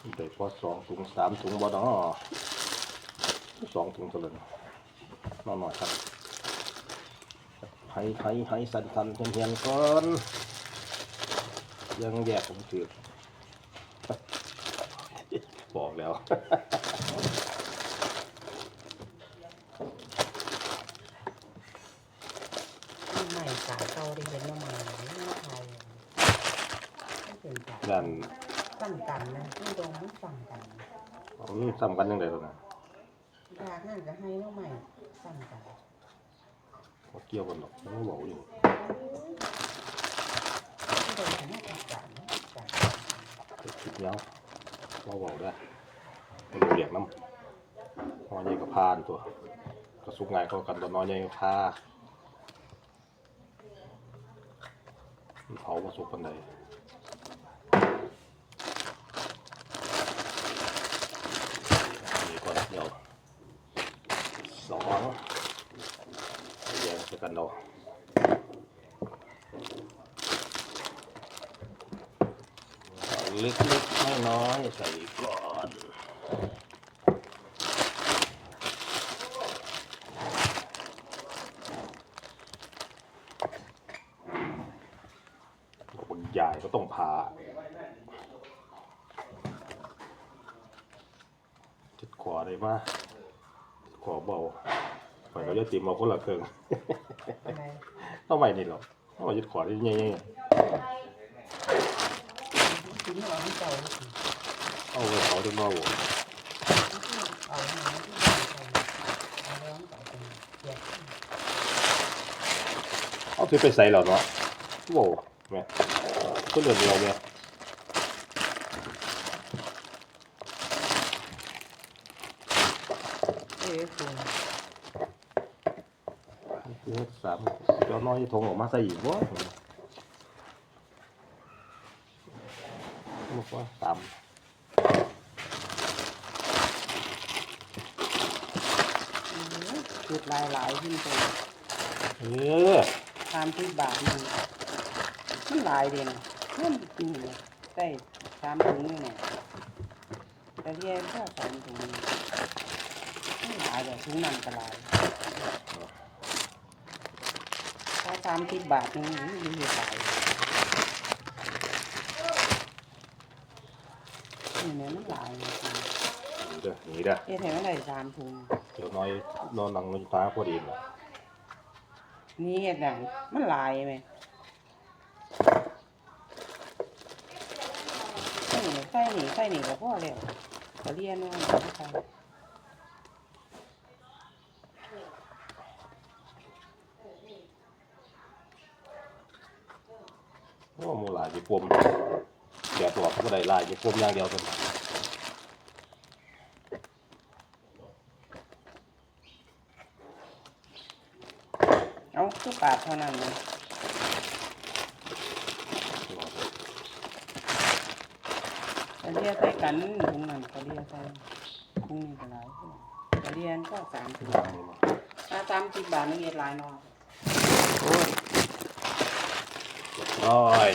เดี๋ยวพอสองถุงสามถุงบ่เนาะสองถุงตัวเลยนอนหน่อยครับให้ให้ให้สันสันเฮียนเฮียนก่อนยังแยกผมถือบอกแล้วใหม่สายเก่าได้เห็นมาใหม่ไม่ไทยไม่เป็นสายนั่ นสั่งกันนะไม่ตรงไม่สั่งกันมันซ้ำกันยังไงตัวน่ะอยากห้างจะให้น้องใหม่สั่งกันบ่เกี่ยวกันหรอกมันก็บอกอยู่ไม่ตรงถึงไม่สั่งกันนะสั่งคิดเนี้ยว่าบอกได้ไม่รู้เรียกน้ำนอนใหญ่กับพานตัวกระสุกง่ายเข้ากันตัวนอนใหญ่กับพามันเผามาสุกปันใด นี่อนเดี๋ยวสองแยกกันเราเอาเล็กๆน้อยๆใส่ก่อนคนใหญ่ก็ต้องพาจิต ขวาได้มาจิตขวาเบาไปก็จะตีมาคนละเครื่องอะไรต้องไปนี่หรอกต้องไปจิตขวาได้ยังไงทิ้งเอาให้เก่าเอาไปเขาถึงมาโหเอาให้มันที่เอาร้อนเก่าเป็นเด็กเอาถือไปใส่เหรอเนาะโว้แม่ก็เดือดเดียวเนี่ย เอ้ยคุณคือสามจ้าน้อยทงออกมาใส่อีกวะบอกว่าสามจุดลายหลายขึ้นตัวเออตามที่บาทนึ่งมันหลายเด่นเพิ่มจริงเลยได้สามถุงนี่เนี่ยแต่เรียนก็สามถุงนี่ หลายเลยถุงนั่นก็หลายถ้าสามสิบบาทนึงมันมีหลายนี่เนี่ยมันหลายเลยเด้อหนีเด้อเอ๊ะเห็นมันได้สามถุงเดี๋ยวน้อยนอนหลังเงินฟ้าพอดีเลยนี่เห็ดหนังมันหลายไหมใส่หนีใส่หนีใส่หนีก็พอแล้วก็เรียนว่ามันไม่ใส่ อ้หมูหลายจีปมเดี๋ยวตัวเขาก็ได้หลายจีปมอย่างเดียวกันเอาทุกปาดเท่านั้นเลยก็เรียนใส่กันถุงนั้นก็เรียนใส่ถุงนี้ก็หลายก็เรียนก็สามถุงถ้าสามสิบบาทนี่เรียนหลายเน้อยร้อ ย